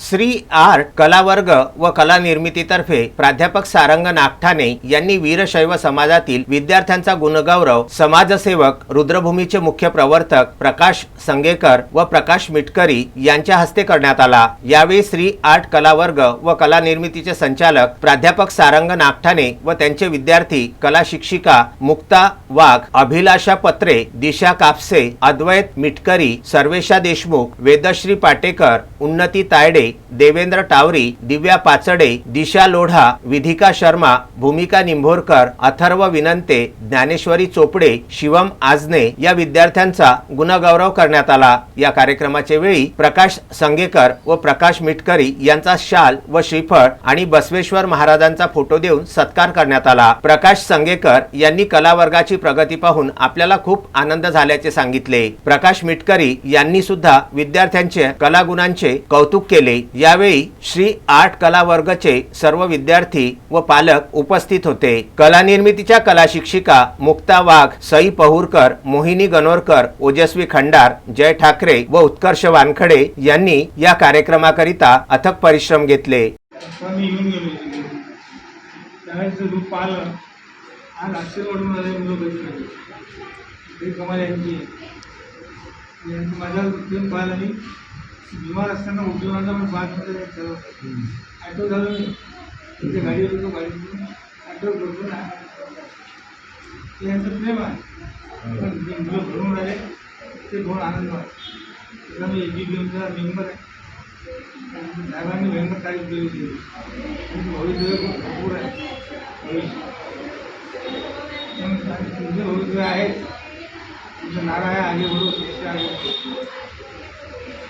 Shri art कलावर्ग व कला निर्मितीतर्फे प्राध्यापक सारंग नागठाणे यांनी वीरशैव समाजातील विद्यार्थ्यांचा गुणगौरव समाजसेवक रुद्रभूमीचे मुख्य प्रवर्तक प्रकाश संगेकर व प्रकाश मिटकरी यांच्या हस्ते करण्यात आला. यावेळी श्री आर्ट कलावर्ग व कला निर्मितीचे संचालक प्राध्यापक सारंग नागठाणे व त्यांचे विद्यार्थी कला शिक्षिका मुक्ता वाघ अभिलाषा पत्रे दिशा कापसे अद्वैत मिटकरी सर्वेशा देशमुख वेदश्री पाटेकर उन्नती तायडे देवेंद्र टावरी दिव्या पाचडे दिशा लोढा विधिका शर्मा भूमिका निंभोरकर अथर्व विनंते ज्ञानेश्वरी चोपडे शिवम आजने या विद्यार्थ्यांचा गुणगौरव करण्यात आला. या कार्यक्रमाच्या वेळी प्रकाश संगेकर व प्रकाश मिटकरी यांचा शाल व श्रीफळ आणि बसवेश्वर महाराजांचा फोटो देऊन सत्कार करण्यात आला. प्रकाश संगेकर यांनी कला वर्गाची प्रगती पाहून आपल्याला खूप आनंद झाल्याचे सांगितले. प्रकाश मिटकरी यांनी सुद्धा विद्यार्थ्यांचे कलागुणांचे कौतुक केले. यावेळी श्री आर्ट कला वर्गचे सर्व विद्यार्थी व पालक उपस्थित होते. कला निर्मितीच्या कला शिक्षिका मुक्ता वाघ सई पहुरकर मोहिनी गणोरकर ओजस्वी खंडार जय ठाकरे व उत्कर्ष वानखडे यांनी या कार्यक्रमाकरिता अथक परिश्रम घेतले. आज आले मुलं ते कमाल यांची. यांचं माझ्या पाहिलं मी बिमार असताना उद्योगांना पण पाहत होते सर्व ॲटो झालो मी तिथे गाडी होतो गाडीतून ॲटो करतो ते यांचं प्रेम आहे. पण जे मुलं भरून राहिले ते बहुत आनंद आहे. त्याला मी एबी बीएमचा मेंबर आहे. साहेबांनी भयंकर तारीख दिली होती भविष्य भरपूर आहे. भविष्य. तुमचे भविष्य आहे. तुमचं नारा आहे आगे बरोबर शिष्य आहे